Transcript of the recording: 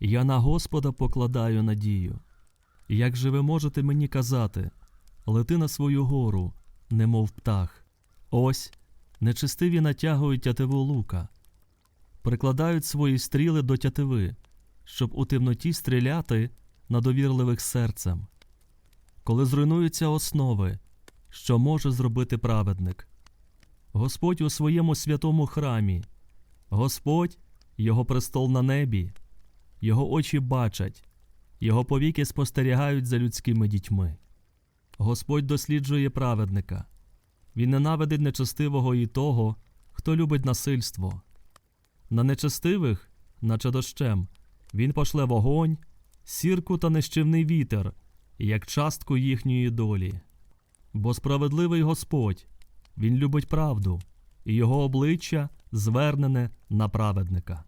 Я на Господа покладаю надію. Як же ви можете мені казати, лети на свою гору, немов птах. Ось нечистиві натягують тятиву лука, прикладають свої стріли до тятиви, щоб у темноті стріляти на довірливих серцем. Коли зруйнуються основи, що може зробити праведник? Господь у своєму святому храмі, Господь, його престол на небі, його очі бачать, його повіки спостерігають за людськими дітьми. Господь досліджує праведника. Він ненавидить нечестивого і того, хто любить насильство. На нечестивих, наче дощем, він пошле вогонь, сірку та нищівний вітер, як частку їхньої долі. Бо справедливий Господь, він любить правду, і його обличчя звернене на праведника.